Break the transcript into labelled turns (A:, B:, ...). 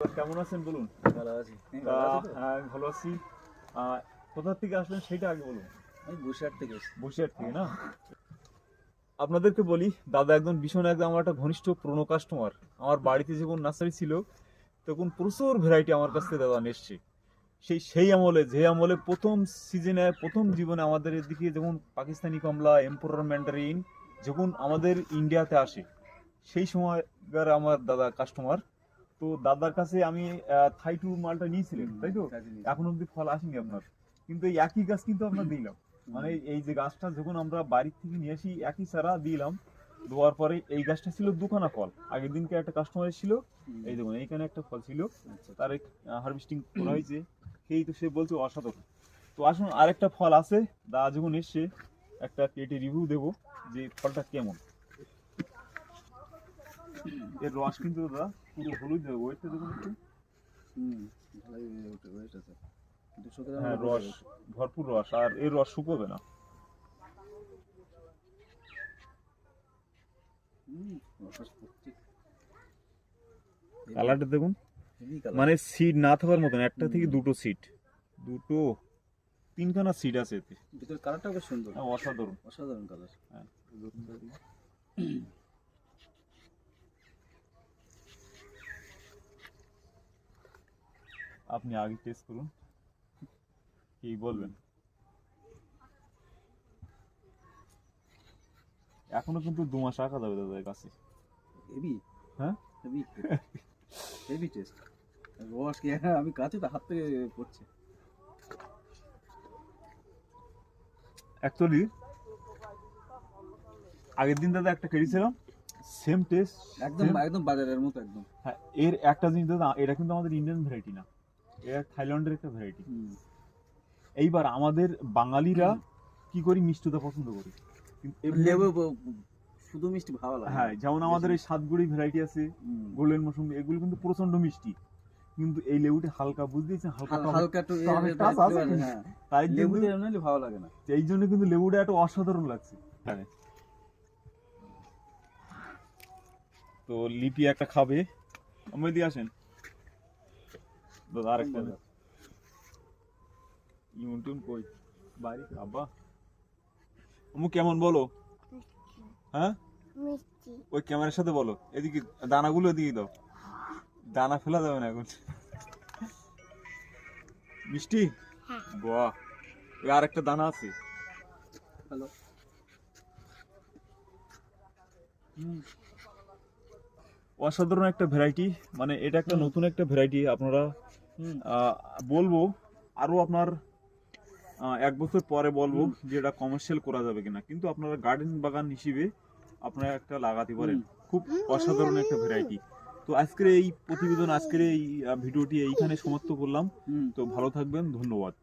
A: কেমন আছেন বলুন?
B: ভালো আছি?
A: হ্যাঁ, ভালো আছি। কোথা থেকে আসলেন সেটা আগে বলুন।
B: আমি বসিরহাট থেকে
A: বসিরহাট থেকে না? আপনাদেরকে বলি দাদা একদম ভীষণ একদম আমার একটা ঘনিষ্ঠ পুরনো কাস্টমার আমার বাড়িতে যখন নার্সারি ছিল তখন প্রচুর ভ্যারাইটি আমার কাছ থেকে দাদা এসছে সেই সেই আমলে যে আমলে প্রথম সিজনে প্রথম জীবনে আমাদের এদিকে যখন পাকিস্তানি কমলা এম্পোরার ম্যান্ডারিন যখন আমাদের ইন্ডিয়াতে আসে সেই সময়কার আমার দাদা কাস্টমার তো দাদার কাছে আমি থাইটু মালটা নিয়েছিলেন তাই তো? এখন অব্দি ফল আসেনি আপনার। কিন্তু এই একই গাছ কিন্তু আপনার দিলাম। মানে এই যে গাছটা যখন আমরা বাড়ি থেকে নিয়ে আসি একই চারা দিলাম দেওয়ার পরে এই গাছটা ছিল দুখানা ফল। আগের দিনকে একটা কাস্টমার ছিল এই দেখুন এইখানে একটা ফল ছিল।
B: আচ্ছা।
A: তার হারভেস্টিং করা হয়েছে। সেই তো সে বলছে অসাধারণ। তো আসুন আরেকটা ফল আছে। দা যখন এসছে একটা কেটে রিভিউ দেবো যে ফলটা কেমন। এর রস কিন্তু দাদা পুরো হলুদ দেবো ওইটা দেখুন একটু।
B: হুম, ভালোই ওয়েট আছে। কিন্তু শুকিয়ে
A: হ্যাঁ রস ভরপুর রস আর এর রস শুকোবে না। কালারটা দেখুন। মানে সিট না থাকার মতন একটা থেকে দুটো সিট দুটো তিনখানা সিট আছে এতে।
B: কালারটা বেশ সুন্দর।
A: হ্যাঁ, অসাধারণ।
B: অসাধারণ কালার।
A: হ্যাঁ। আপনি আগে টেস্ট করুন। কি বলবেন? এখনও কিন্তু দু মাস রাখা যাবে দাদার কাছে। হ্যাঁ?
B: টেস্ট রস কি আমি কাছে তো হাত থেকে পড়ছে।
A: অ্যাকচুয়ালি আগের দিন দাদা একটা কেটেছিলাম সেম টেস্ট
B: একদম একদম বাজারের মতো একদম।
A: হ্যাঁ এর একটা জিনিস দাদা এটা কিন্তু আমাদের ইন্ডিয়ান ভ্যারাইটি না। এটা থাইল্যান্ডের একটা ভ্যারাইটি এইবার আমাদের বাঙালিরা কি করি মিষ্টতা পছন্দ করি।
B: লেবু শুধু মিষ্টি ভালো লাগে
A: হ্যাঁ যেমন আমাদের এই সাতগুড়ি ভ্যারাইটি আছে গোল্ডেন মৌসুমি এগুলো কিন্তু প্রচণ্ড মিষ্টি। কিন্তু এই লেবুটি হালকা বুঝতেছেন হালকা
B: হালকা একটু flavor, হ্যাঁ।
A: তাই
B: লেবু দিয়ে এমনি ভালো লাগে না।
A: এই জন্য কিন্তু লেবুটা এত অসাধারণ লাগছে। হ্যাঁ। তো লিপি একটা খাবে। আমি দিয়ে আসেন। আরেকটা ইউনটুন কই? বাড়ি? খাবা আমু কেমন বলো? হ্যাঁ?
C: মিষ্টি।
A: ওই ক্যামেরার সাথে বলো। এদিকে দানাগুলো এদিকে দাও। দানা ফেলা যাবে না এখন। মিষ্টি?
C: হ্যাঁ।
A: বাহ। ওই আরেকটা দানা আছে।
B: হ্যালো।
A: অসাধারণ একটা ভ্যারাইটি। মানে এটা একটা নতুন একটা ভ্যারাইটি। আপনারা বলব আরও আপনার এক বছর পরে বলব যে এটা কমার্শিয়াল করা যাবে কিনা। কিন্তু আপনারা গার্ডেন বাগান হিসেবে আপনারা একটা লাগাতে পারেন। খুব অসাধারণ একটা ভ্যারাইটি তো আজকের এই প্রতিবেদন আজকের এই ভিডিওটি এইখানে সমাপ্ত করলাম। তো ভালো থাকবেন ধন্যবাদ।